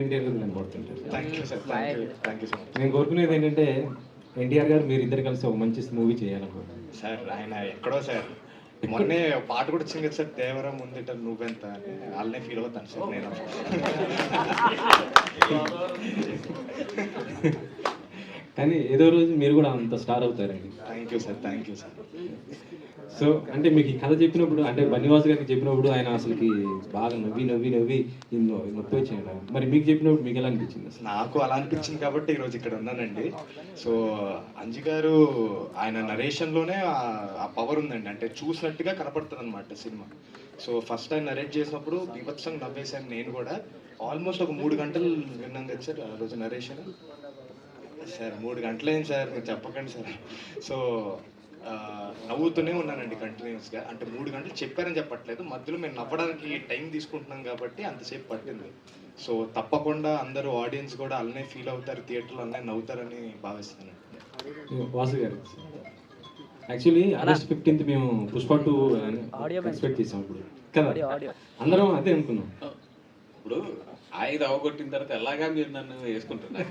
నేను కోరుకునేది ఏంటంటే ఎన్టీఆర్ గారు మీరు ఇద్దరు కలిసి ఒక మంచి మూవీ చేయాలనుకుంటున్నాను. సార్ ఆయన ఎక్కడో సార్ మొన్నే ఒక పాట కూడా వచ్చింది కదా సార్ దేవరం ముందుట నువ్వెంత అని. వాళ్ళనే ఫీల్ అవుతాను సార్ నేను. కానీ ఏదో రోజు మీరు కూడా అంత స్టార్ అవుతారండి. Thank you sir thank you sir. So అంటే మీకు ఈ కథ చెప్పినప్పుడు అంటే బన్నివాస్ గారికి చెప్పినప్పుడు ఆయన అసలుకి బాగా నవ్వి నవ్వి నవ్వి నొప్పి వచ్చాయంట మరి మీకు చెప్పినప్పుడు మీకు ఎలా అనిపించింది అసలు? నాకు అలా అనిపించింది కాబట్టి ఈరోజు ఇక్కడ ఉన్నానండి. సో అంజి గారు ఆయన నరేషన్లోనే ఆ పవర్ ఉందండి. అంటే చూసినట్టుగా కనపడుతుంది అనమాట cinema. So first time narrate చేసినప్పుడు బీభత్సంగా నవ్వేశాను నేను కూడా. ఆల్మోస్ట్ ఒక మూడు గంటలు విన్నాం కదా సార్ ఆ రోజు నరేషన్ సార్ మూడు గంటలైంది సార్ మీరు చెప్పకండి సార్. సో నవ్వుతూనే ఉన్నానండి కంటిన్యూస్గా అంటే మూడు గంటలు చెప్పారని చెప్పట్లేదు. మధ్యలో మేము నవ్వడానికి టైం తీసుకుంటున్నాం కాబట్టి అంతసేపు పట్టింది. సో తప్పకుండా అందరూ ఆడియన్స్ కూడా అలానే ఫీల్ అవుతారు థియేటర్లో అలానే నవ్వుతారని భావిస్తున్నాను. వాసు గారు యాక్చువల్లీ ఆగస్ట్ ఫిఫ్టీన్త్ మేము పుష్ప టూ ఎక్స్పెక్ట్ చేసాం ఇప్పుడు కదా? అందరం అదే అనుకున్నాం. ఇప్పుడు ఆయుధ అవగొట్టిన తర్వాత ఎలాగా మీరు నన్ను వేసుకుంటున్నారు?